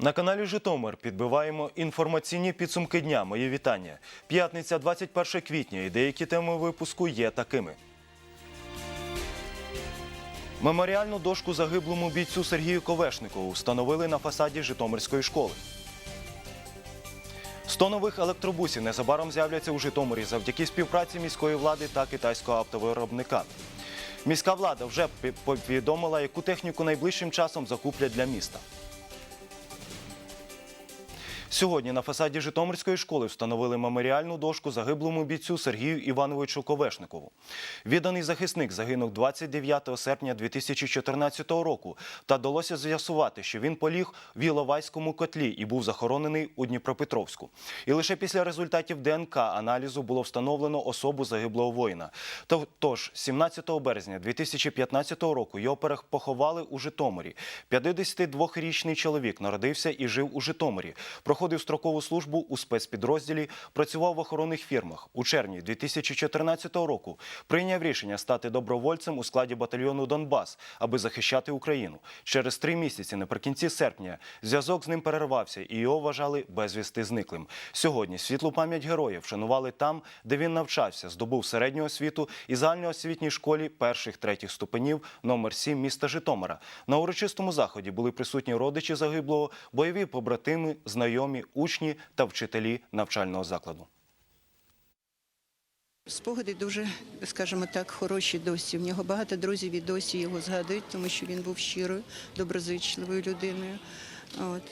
На каналі Житомир підбиваємо інформаційні підсумки дня. Мої вітання. П'ятниця, 21 квітня. І деякі теми випуску є такими. Меморіальну дошку загиблому бійцю Сергію Ковешникову встановили на фасаді Житомирської школи. 100 нових електробусів незабаром з'являться у Житомирі завдяки співпраці міської влади та китайського автовиробника. Міська влада вже повідомила, яку техніку найближчим часом закуплять для міста. Сьогодні на фасаді Житомирської школи встановили меморіальну дошку загиблому бійцю Сергію Івановичу Ковешникову. Відданий захисник загинув 29 серпня 2014 року та вдалося з'ясувати, що він поліг в Іловайському котлі і був захоронений у Дніпропетровську. І лише після результатів ДНК аналізу було встановлено особу загиблого воїна. Тож 17 березня 2015 року його поховали у Житомирі. 52-річний чоловік народився і жив у Житомирі. Проходив строкову службу у спецпідрозділі, працював в охоронних фірмах. У червні 2014 року прийняв рішення стати добровольцем у складі батальйону Донбас, аби захищати Україну. Через три місяці, наприкінці серпня, зв'язок з ним перервався і його вважали безвісти зниклим. Сьогодні світлу пам'ять героїв вшанували там, де він навчався, здобув середню освіту і загальноосвітній школі перших третіх ступенів номер 7 міста Житомира. На урочистому заході були присутні родичі загиблого, бойові побратими, знайомі, учні та вчителі навчального закладу. Спогади дуже, скажімо так, хороші досі. В нього багато друзів і досі його згадують, тому що він був щирою, доброзичливою людиною. От,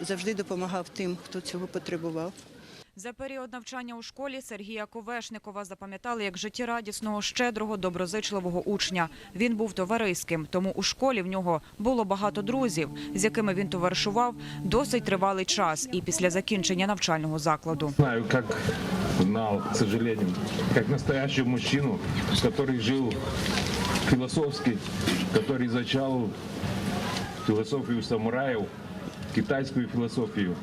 завжди допомагав тим, хто цього потребував. За період навчання у школі Сергія Ковешникова запам'ятали як життєрадісного, щедрого, доброзичливого учня. Він був товариським, тому у школі в нього було багато друзів, з якими він товаришував досить тривалий час і після закінчення навчального закладу. Знаю, как знал, к сожалению, как настоящего мужчину, который жил философски, который изучал философию самураев, китайскую философию.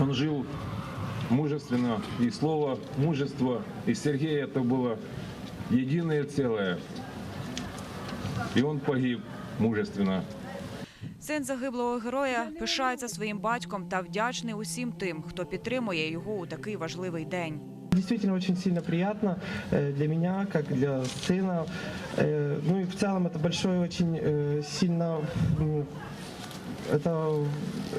Он жил мужественно, и слово мужество и Сергея это было единое целое. И он погиб мужественно. Син загиблого героя пишається своїм батьком та вдячний усім тим, хто підтримує його у такий важливий день. Действительно очень сильно приятно э, для меня, как для сына. Э, Ну и в целом это большое очень э, сильно... м, Это,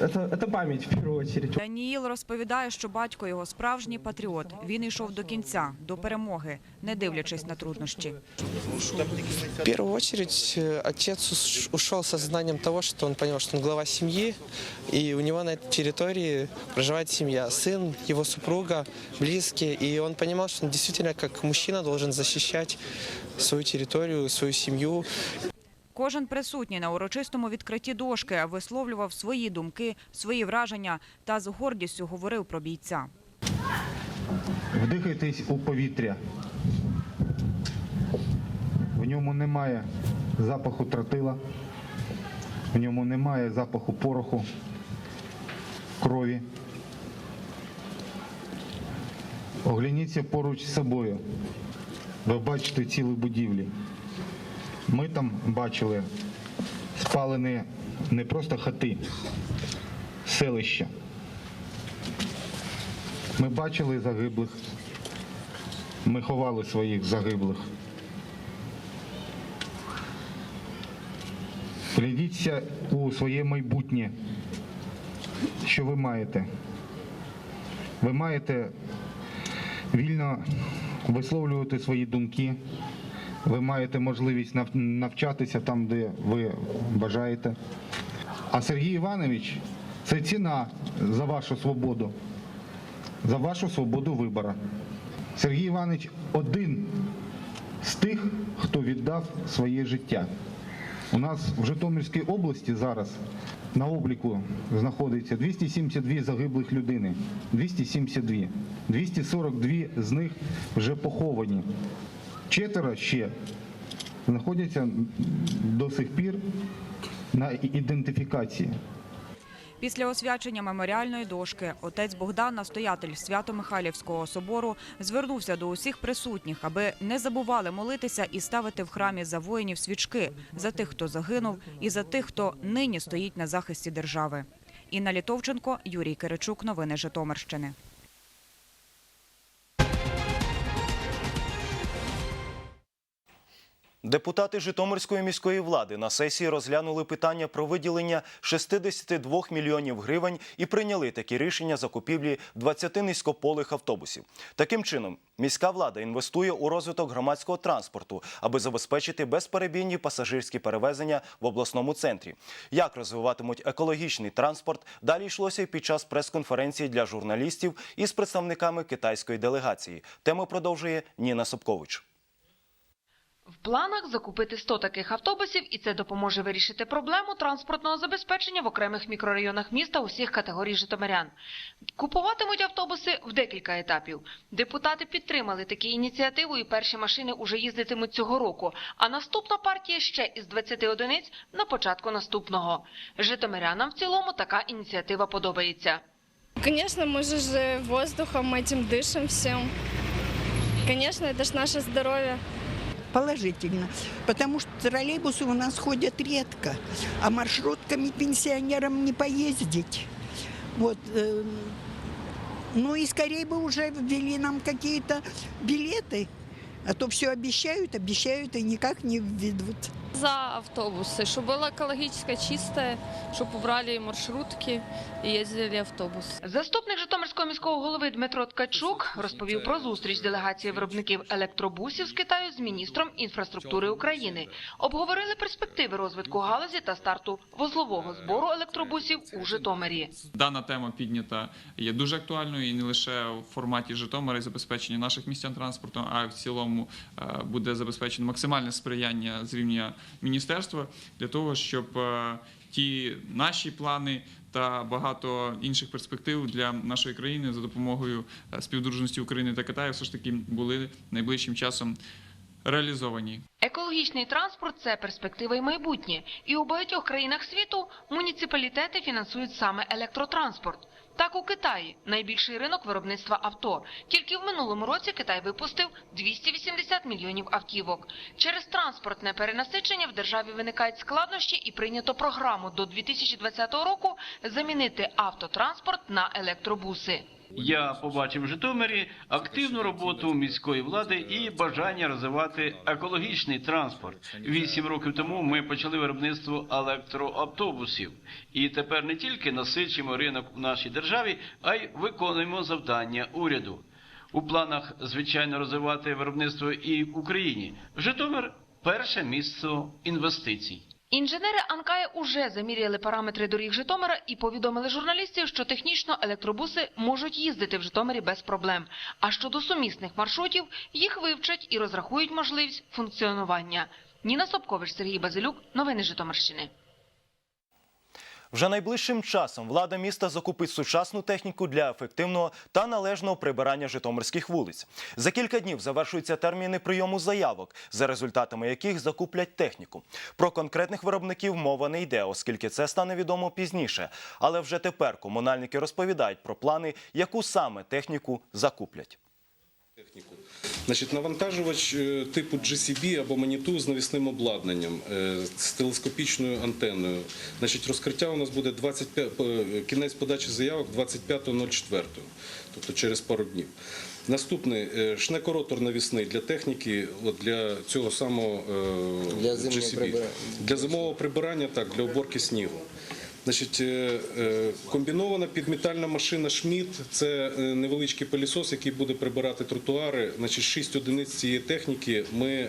это, это память в первую очередь. Даніїл розповідає, що батько його справжній патріот. Він йшов до кінця, до перемоги, не дивлячись на труднощі. В первую очередь э, отец уш- ушел со знанием того, что он понял, что он глава семьи, и у него на этой территории проживает семья, сын, его супруга, близкие, и он понимал, что он действительно как мужчина должен защищать свою территорию, свою семью. Кожен присутній на урочистому відкритті дошки висловлював свої думки, свої враження та з гордістю говорив про бійця. Вдихайтесь у повітря. В ньому немає запаху тротила, в ньому немає запаху пороху, крові. Огляніться поруч з собою. Ви бачите цілі будівлі. Ми там бачили спалені не просто хати, селища. Ми бачили загиблих. Ми ховали своїх загиблих. Глядіться у своє майбутнє, що ви маєте. Ви маєте вільно висловлювати свої думки. Ви маєте можливість нав- навчатися там, де ви бажаєте. А Сергій Іванович це ціна за вашу свободу за вашу свободу вибору. Сергій Іванович один з тих, хто віддав своє життя. У нас в Житомирській області зараз на обліку знаходиться 272 загиблих людини. 272. 242 з них вже поховані. Четверо ще знаходяться до сих пір на ідентифікації. Після освячення меморіальної дошки отець Богдан, настоятель Свято-Михайлівського собору, звернувся до усіх присутніх, аби не забували молитися і ставити в храмі за воїнів свічки, за тих, хто загинув, і за тих, хто нині стоїть на захисті держави. Інна Літовченко, Юрій Киричук. Новини Житомирщини. Депутати Житомирської міської влади на сесії розглянули питання про виділення 62 мільйонів гривень і прийняли такі рішення закупівлі 20 низькополих автобусів. Таким чином, міська влада інвестує у розвиток громадського транспорту, аби забезпечити безперебійні пасажирські перевезення в обласному центрі. Як розвиватимуть екологічний транспорт, далі йшлося під час прес-конференції для журналістів із представниками китайської делегації. Тему продовжує Ніна Собкович. В планах закупити 100 таких автобусів, і це допоможе вирішити проблему транспортного забезпечення в окремих мікрорайонах міста усіх категорій житомирян. Купуватимуть автобуси в декілька етапів. Депутати підтримали такі ініціативу, і перші машини уже їздитимуть цього року. А наступна партія ще із 20 одиниць на початку наступного. Житомирянам в цілому така ініціатива подобається. Конечно, мы же, же воздухом этим дышим всем. Конечно, это же наше здоровье. Положительно. Потому что троллейбусы у нас ходят редко, а маршрутками пенсионерам не поездить. Вот. э, Ну и скорее бы уже ввели нам какие-то билеты, а то все обещают, обещают и никак не введут. За автобусы, чтобы было экологически чистое, чтобы убрали маршрутки и ездили автобусы. Заступник Житомирського міського голови Дмитро Ткачук розповів про зустріч делегації виробників електробусів з Китаю з міністром інфраструктури України. Обговорили перспективи розвитку галузі та старту вузлового збору електробусів у Житомирі. Дана тема піднята є дуже актуальною і не лише в форматі Житомира і забезпечення наших містян транспортом, а й в цілому е, буде забезпечено максимальне сприяння з рівня міністерства для того, щоб е, ті наші плани та багато інших перспектив для нашої країни за допомогою е, співдружності України та Китаю все ж таки були найближчим часом реалізовані. Екологічний транспорт це перспектива і майбутнє. І у багатьох країнах світу муніципалітети фінансують саме електротранспорт. Так у Китаї найбільший ринок виробництва авто. Тільки в минулому році Китай випустив 280 мільйонів автівок. Через транспортне перенасичення в державі виникають складнощі і прийнято програму до 2020 року замінити автотранспорт на електробуси. Я побачив в Житомирі активну роботу міської влади і бажання розвивати екологічний транспорт. Вісім років тому ми почали виробництво електроавтобусів, і тепер не тільки насичуємо ринок в нашій державі, а й виконуємо завдання уряду. У планах звичайно розвивати виробництво і в Україні. Житомир перше місце інвестицій. Інженери Анкая уже заміряли параметри доріг Житомира і повідомили журналістів, що технічно електробуси можуть їздити в Житомирі без проблем. А щодо сумісних маршрутів, їх вивчать і розрахують можливість функціонування. Ніна Сопкович, Сергій Базилюк. Новини Житомирщини. Вже найближчим часом влада міста закупить сучасну техніку для ефективного та належного прибирання житомирських вулиць. За кілька днів завершуються терміни прийому заявок, за результатами яких закуплять техніку. Про конкретних виробників мова не йде, оскільки це стане відомо пізніше. Але вже тепер комунальники розповідають про плани, яку саме техніку закуплять. Значить, навантажувач е, типу GCB або Manitou з навісним обладнанням, е, з телескопічною антенною. Значить, розкриття у нас буде 25, е, кінець подачі заявок 25.04, тобто через пару днів. Наступний шнекоротор навісний для техніки, от для цього самого Для GCB. Для зимового прибирання, так, для уборки снігу. Значить, е, е, комбінована підмітальна машина Шміт це е, невеличкий пилісос, який буде прибирати тротуари. Значить, шість одиниць цієї техніки ми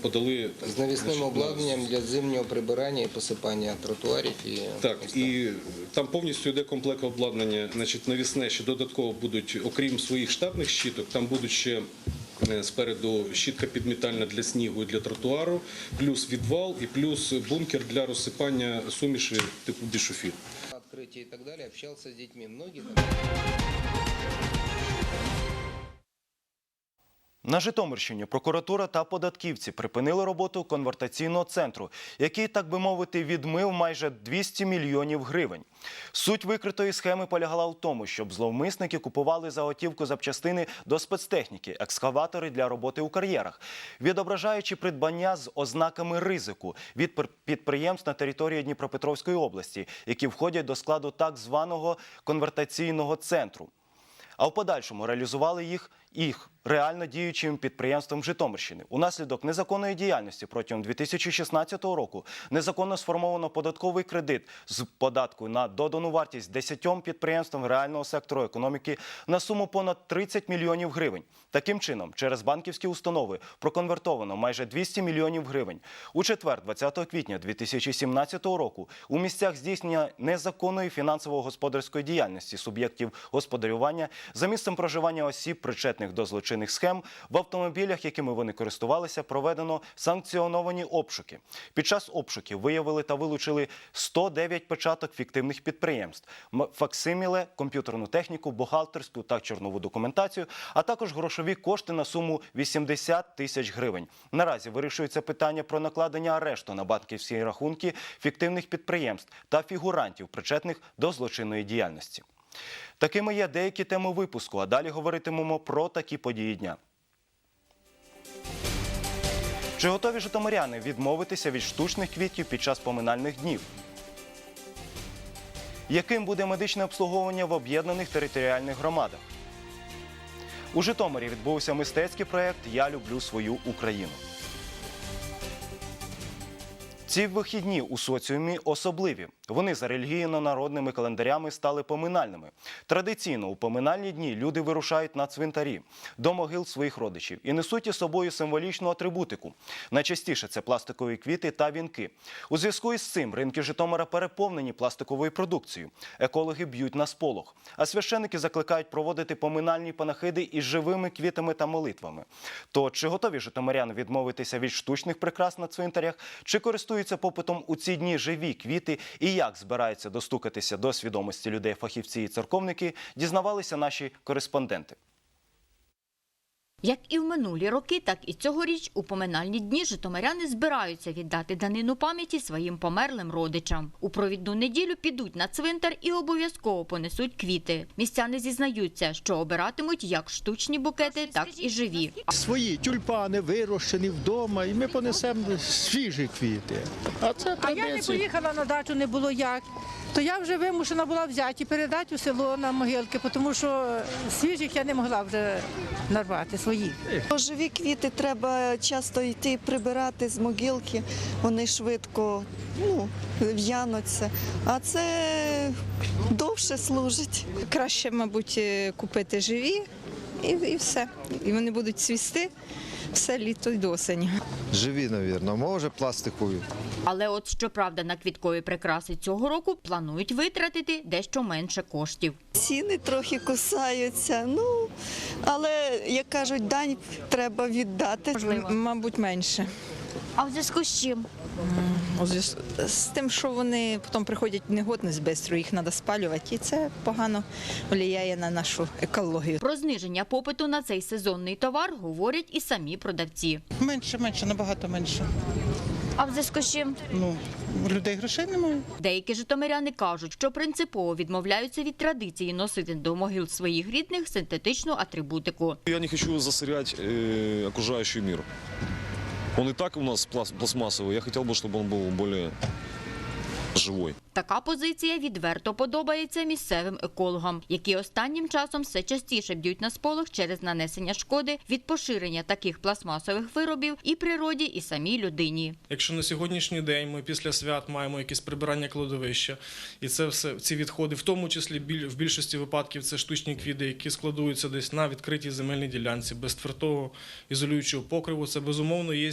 подали З навісним обладнанням для зимнього прибирання і посипання тротуарів. І Так, і там повністю йде комплект обладнання. Значить, навісне ще додатково будуть, окрім своїх штатних щіток, там будуть ще. Е, Спереду щітка підмітальна для снігу і для тротуару, плюс відвал і плюс бункер для розсипання суміші типу бішофіт. Открытие і так далі, общался з дітьми. Многие На Житомирщині прокуратура та податківці припинили роботу конвертаційного центру, який, так би мовити, відмив майже 200 мільйонів гривень. Суть викритої схеми полягала в тому, щоб зловмисники купували за готівку запчастини до спецтехніки, екскаватори для роботи у кар'єрах, відображаючи придбання з ознаками ризику від пр- підприємств на території Дніпропетровської області, які входять до складу так званого конвертаційного центру а в подальшому реалізували їх їх реально діючим підприємством Житомирщини. Унаслідок незаконної діяльності протягом 2016 року незаконно сформовано податковий кредит з податку на додану вартість 10 підприємствам реального сектору економіки на суму понад 30 мільйонів гривень. Таким чином, через банківські установи проконвертовано майже 200 мільйонів гривень. У четвер, 20 квітня 2017 року, у місцях здійснення незаконної фінансово-господарської діяльності суб'єктів господарювання за місцем проживання осіб, причетних до злочинних схем, в автомобілях, якими вони користувалися, проведено санкціоновані обшуки. Під час обшуків виявили та вилучили 109 печаток фіктивних підприємств, факсиміле, комп'ютерну техніку, бухгалтерську та чорнову документацію, а також грошові кошти на суму 80 тисяч гривень. Наразі вирішується питання про накладення арешту на банківські рахунки фіктивних підприємств та фігурантів, причетних до злочинної діяльності. Такими є деякі теми випуску, а далі говоритимемо про такі події дня. Чи готові житомиряни відмовитися від штучних квітів під час поминальних днів? Яким буде медичне обслуговування в об'єднаних територіальних громадах? У Житомирі відбувся мистецький проєкт Я люблю свою Україну. Ці вихідні у соціумі особливі. Вони за релігійно-народними календарями стали поминальними. Традиційно у поминальні дні люди вирушають на цвинтарі до могил своїх родичів і несуть із собою символічну атрибутику. Найчастіше це пластикові квіти та вінки. У зв'язку із цим ринки Житомира переповнені пластиковою продукцією. Екологи б'ють на сполох, а священики закликають проводити поминальні панахиди із живими квітами та молитвами. То чи готові житомиряни відмовитися від штучних прикрас на цвинтарях, чи користуються попитом у ці дні живі квіти і як збираються достукатися до свідомості людей фахівці і церковники, дізнавалися наші кореспонденти. Як і в минулі роки, так і цьогоріч у поминальні дні житомиряни збираються віддати данину пам'яті своїм померлим родичам. У провідну неділю підуть на цвинтар і обов'язково понесуть квіти. Містяни зізнаються, що обиратимуть як штучні букети, так і живі. Свої тюльпани вирощені вдома, і ми понесемо свіжі квіти. А це А я не поїхала на дачу, не було як. То я вже вимушена була взяти і передати у село на могилки, тому що свіжих я не могла вже нарвати своїх. Живі квіти треба часто йти прибирати з могилки, вони швидко ну, в'януться, а це довше служить. Краще, мабуть, е, купити живі і, і все. І вони будуть цвісти все літо й досень. Живі, мабуть, може пластикові. Але от щоправда, на квіткові прикраси цього року планують витратити дещо менше коштів. Ціни трохи кусаються, ну, але, як кажуть, дань треба віддати. М- Мабуть, менше. А в зв'язку з чим? У зв'яз- З тим, що вони потім приходять в негодність швидко, їх треба спалювати, і це погано впливає на нашу екологію. Про зниження попиту на цей сезонний товар говорять і самі продавці. Менше, менше, набагато менше. А в зв'язку з чим? Ну, людей грошей немає. Деякі житомиряни кажуть, що принципово відмовляються від традиції носити до могил своїх рідних синтетичну атрибутику. Я не хочу засорять э, окружающий мир. Он и так у нас плас- пластмассовый. Я хотел бы, чтобы он был более живой. Така позиція відверто подобається місцевим екологам, які останнім часом все частіше б'ють на сполох через нанесення шкоди від поширення таких пластмасових виробів і природі, і самій людині. Якщо на сьогоднішній день ми після свят маємо якісь прибирання кладовища, і це все ці відходи, в тому числі біль- в більшості випадків це штучні квіти, які складуються десь на відкритій земельній ділянці, без твердого ізолюючого покриву, це безумовно є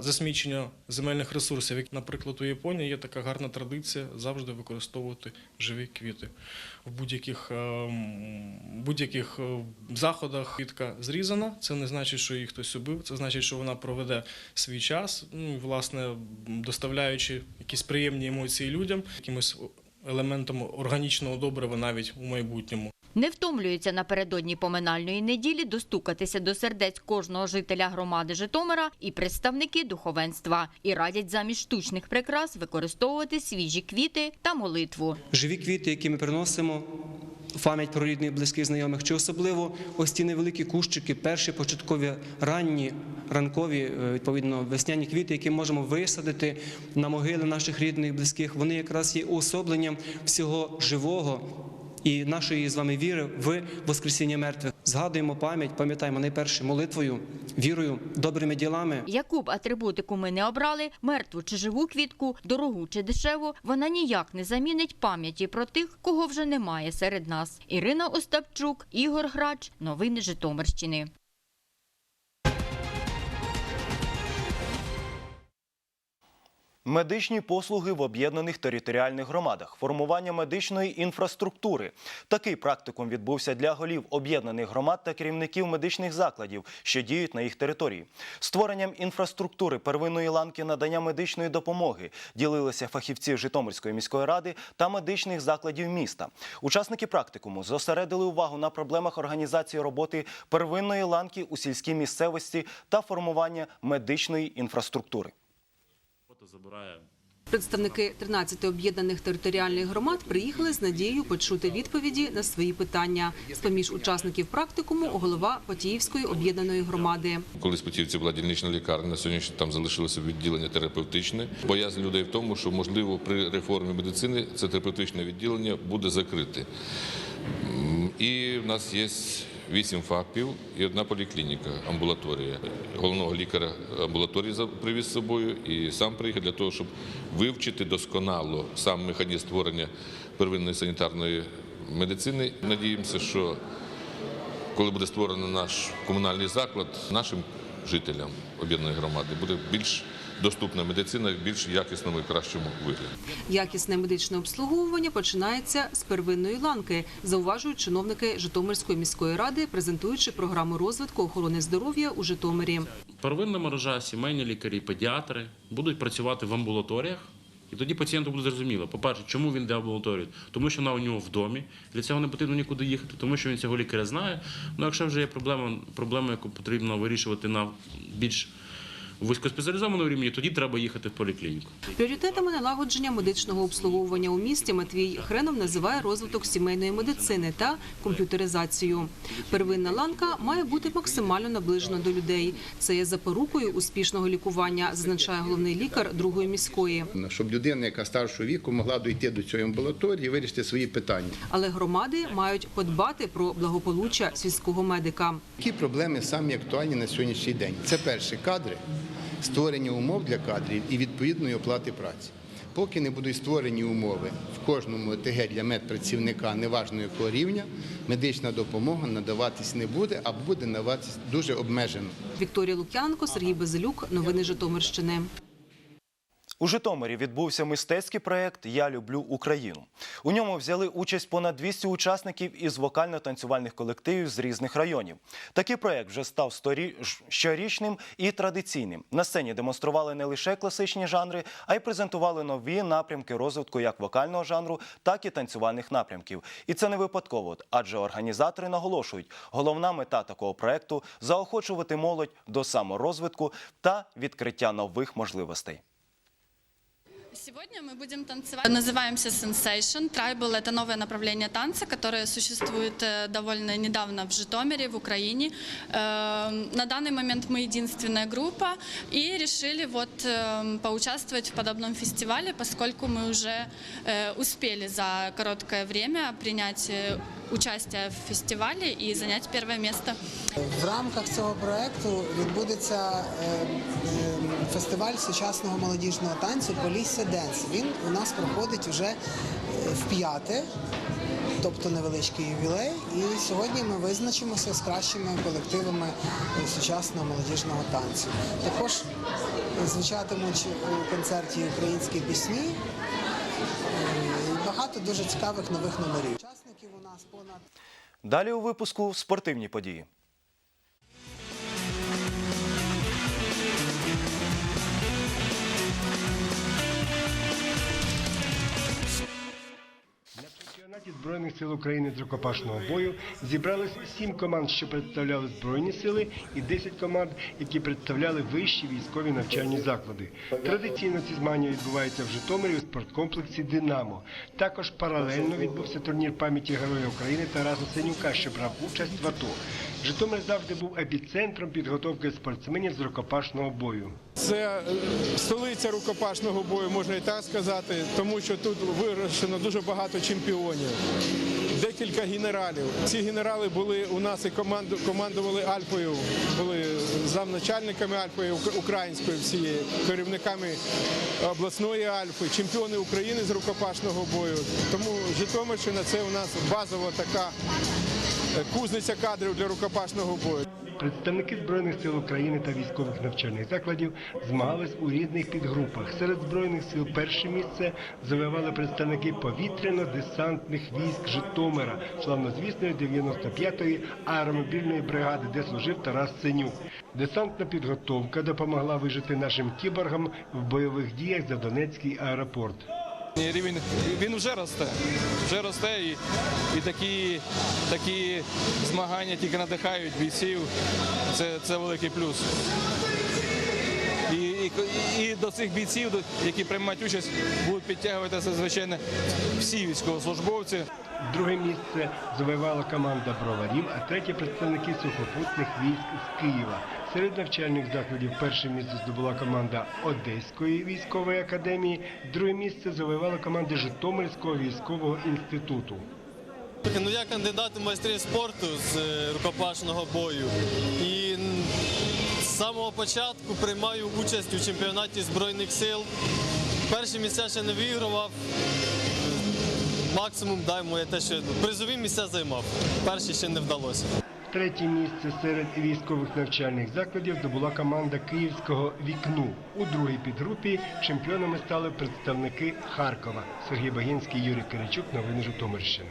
засмічення земельних ресурсів. Наприклад, у Японії є така гарна традиція завжди використовувати живі квіти в будь-яких ем, будь-яких е, заходах. Квітка зрізана. Це не значить, що її хтось убив. Це значить, що вона проведе свій час, ну власне доставляючи якісь приємні емоції людям, якимось елементом органічного добрива навіть у майбутньому. Не втомлюються напередодні поминальної неділі достукатися до сердець кожного жителя громади Житомира і представники духовенства. І радять замість штучних прикрас використовувати свіжі квіти та молитву. живі квіти, які ми приносимо пам'ять про рідних, близьких, знайомих, чи особливо ось ці невеликі кущики, перші початкові ранні, ранкові, е, відповідно, весняні квіти, які можемо висадити на могили наших рідних, близьких, вони якраз є уособленням всього живого. І нашої з вами віри в Воскресіння мертвих згадуємо пам'ять, пам'ятаємо найперше молитвою, вірою, добрими ділами. Яку б атрибутику ми не обрали, мертву чи живу квітку, дорогу чи дешеву, вона ніяк не замінить пам'яті про тих, кого вже немає серед нас. Ірина Остапчук, Ігор Грач, новини Житомирщини. Медичні послуги в об'єднаних територіальних громадах, формування медичної інфраструктури. Такий практикум відбувся для голів об'єднаних громад та керівників медичних закладів, що діють на їх території. Створенням інфраструктури первинної ланки надання медичної допомоги ділилися фахівці Житомирської міської ради та медичних закладів міста. Учасники практикуму зосередили увагу на проблемах організації роботи первинної ланки у сільській місцевості та формування медичної інфраструктури. Представники 13 об'єднаних територіальних громад приїхали з надією почути відповіді на свої питання. З-поміж учасників практикуму голова Потіївської об'єднаної громади. Колись Путівці була дільнична лікарня, на сьогодні там залишилося відділення терапевтичне. Боязнь людей в тому, що можливо при реформі медицини це терапевтичне відділення буде закрите. І в нас є вісім ФАПів і одна поліклініка, амбулаторія. Головного лікаря амбулаторії привіз з собою і сам приїхав для того, щоб вивчити досконало сам механізм створення первинної санітарної медицини. Надіємося, що коли буде створений наш комунальний заклад, нашим жителям об'єднаної громади буде більш доступна медицина в більш якісному і кращому вигляді. Якісне медичне обслуговування починається з первинної ланки, зауважують чиновники Житомирської міської ради, презентуючи програму розвитку охорони здоров'я у Житомирі. Первинна мережа, сімейні лікарі, педіатри будуть працювати в амбулаторіях. І тоді пацієнту буде зрозуміло. По-перше, чому він йде в амбулаторію? Тому що вона у нього в домі. Для цього не потрібно нікуди їхати, тому що він цього лікаря знає. Ну, якщо вже є проблема, проблема, яку потрібно вирішувати на більш вузькоспеціалізованому рівні, тоді треба їхати в поліклініку. Пріоритетами налагодження медичного обслуговування у місті Матвій Хренов називає розвиток сімейної медицини та комп'ютеризацію. Первинна ланка має бути максимально наближена до людей. Це є запорукою успішного лікування, зазначає головний лікар другої міської. щоб людина, яка старшого віку, могла дойти до цієї амбулаторії і вирішити свої питання. Але громади мають подбати про благополуччя сільського медика. Які проблеми самі актуальні на сьогоднішній день? Це перше кадри, створення умов для кадрів і відповідної оплати праці. Поки не будуть створені умови в кожному ТГ для медпрацівника, неважно якого рівня, медична допомога надаватись не буде, а буде надаватись дуже обмежено. Вікторія Лук'янко, Сергій Безелюк. Новини Житомирщини. У Житомирі відбувся мистецький проєкт Я люблю Україну. У ньому взяли участь понад 200 учасників із вокально-танцювальних колективів з різних районів. Такий проєкт вже став щорічним і традиційним. На сцені демонстрували не лише класичні жанри, а й презентували нові напрямки розвитку як вокального жанру, так і танцювальних напрямків. І це не випадково, адже організатори наголошують, головна мета такого проєкту – заохочувати молодь до саморозвитку та відкриття нових можливостей. Сегодня мы будем танцевать. Называемся Sensation. Tribal – это новое направление танца, которое существует э, довольно недавно в Житомире, в Украине. Э, На данный момент мы единственная группа и решили вот э, поучаствовать в подобном фестивале, поскольку мы уже э, успели за короткое время принять э, участие в фестивале и занять первое место. В рамках цього проекту відбудеться фестиваль сучасного молодіжного танцю Полісся Денс. Він у нас проходить вже е, в п'яте, тобто невеличкий ювілей. І сьогодні ми визначимося з кращими колективами е, сучасного молодіжного танцю. Також звучатимуть у концерті українські пісні. е, Багато дуже цікавих нових номерів. Учасників у нас понад Далі у випуску спортивні події. Збройних сил України з рукопашного бою зібрались сім команд, що представляли збройні сили, і 10 команд, які представляли вищі військові навчальні заклади. Традиційно ці змагання відбуваються в Житомирі у спорткомплексі Динамо. Також паралельно відбувся турнір пам'яті Героя України Тараса Синюка, що брав участь в АТО. Житомир завжди був епіцентром підготовки спортсменів з рукопашного бою. Це е, столиця рукопашного бою, можна і так сказати, тому що тут вирощено дуже багато чемпіонів, декілька генералів. Ці генерали були у нас і команду, командували Альфою, були замначальниками ук- української всієї, керівниками обласної Альфи, чемпіони України з рукопашного бою. Тому Житомирщина це у нас базова така е, кузниця кадрів для рукопашного бою. Представники Збройних сил України та військових навчальних закладів змагались у різних підгрупах. Серед Збройних сил перше місце завоювали представники повітряно-десантних військ Житомира, славнозвісної 95-ї аеромобільної бригади, де служив Тарас Синюк. Десантна підготовка допомогла вижити нашим кіборгам в бойових діях за Донецький аеропорт. Рівень він вже росте, вже росте і, і такі, такі змагання тільки надихають бійців. Це, це великий плюс. І, до цих бійців, які приймають участь, будуть підтягуватися, звичайно, всі військовослужбовці. Друге місце завоювала команда броварів, а третє представники сухопутних військ з Києва. Серед навчальних закладів перше місце здобула команда Одеської військової академії, друге місце завоювала команда Житомирського військового інституту. Ну я кандидат у майстрів спорту з е, рукопашного бою. І з самого початку приймаю участь у чемпіонаті Збройних сил. Перші місця ще не вигравав. Максимум дай моє те, що призові місця займав. Перші ще не вдалося. Третє місце серед військових навчальних закладів здобула команда Київського вікну. У другій підгрупі чемпіонами стали представники Харкова. Сергій Багінський, Юрій Киричук, новини Житомирщини.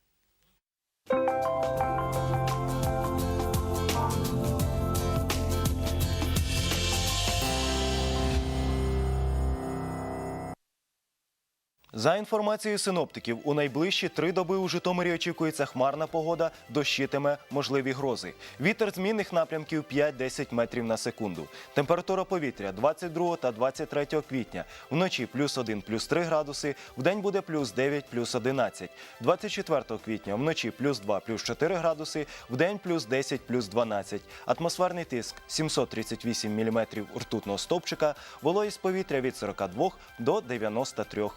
За інформацією синоптиків, у найближчі три доби у Житомирі очікується хмарна погода, дощитиме можливі грози. Вітер змінних напрямків 5-10 метрів на секунду. Температура повітря 22 та 23 квітня. Вночі плюс 1, плюс 3 градуси, вдень буде плюс 9, плюс 11. 24 квітня вночі плюс 2, плюс 4 градуси, вдень плюс 10, плюс 12. Атмосферний тиск 738 міліметрів ртутного стовпчика, вологість повітря від 42 до 93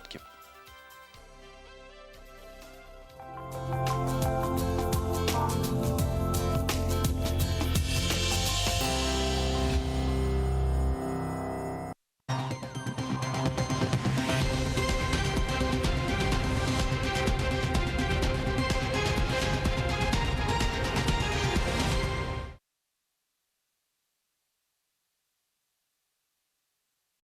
відсотків.